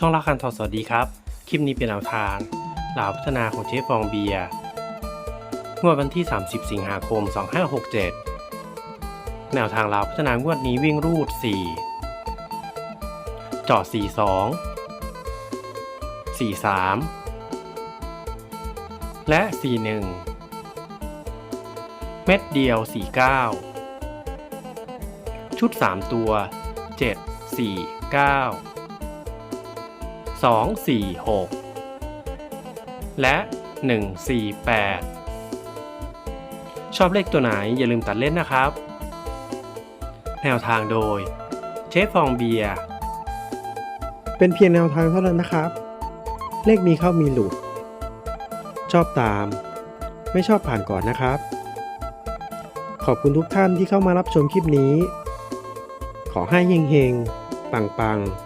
ช่องละคันทอสวัสดีครับ คลิปนี้เป็นแนวทางหล่าพัฒนาของเจ๊ฟองเบียร์งวดวันที่ 30 สิงหาคม 2567 แนวทางหล่าพัฒนางวดนี้วิ่งรูด 4จาะ42 43 และ 41 เม็ดเดียว 49 ชุด 3 ตัว 7 4 9 2 4 6 และ 1 4 8 ชอบเลขตัวไหนอย่าลืมตัดเล่นนะครับ แนวทางโดย เชฟฟองเบียร์เป็นเพียงแนวทางเท่านั้นนะครับ เลขมีเข้ามีหลุด ชอบตาม ไม่ชอบผ่านก่อนนะครับ ขอบคุณทุกท่านที่เข้ามารับชมคลิปนี้ ขอให้เฮงๆ ปังๆ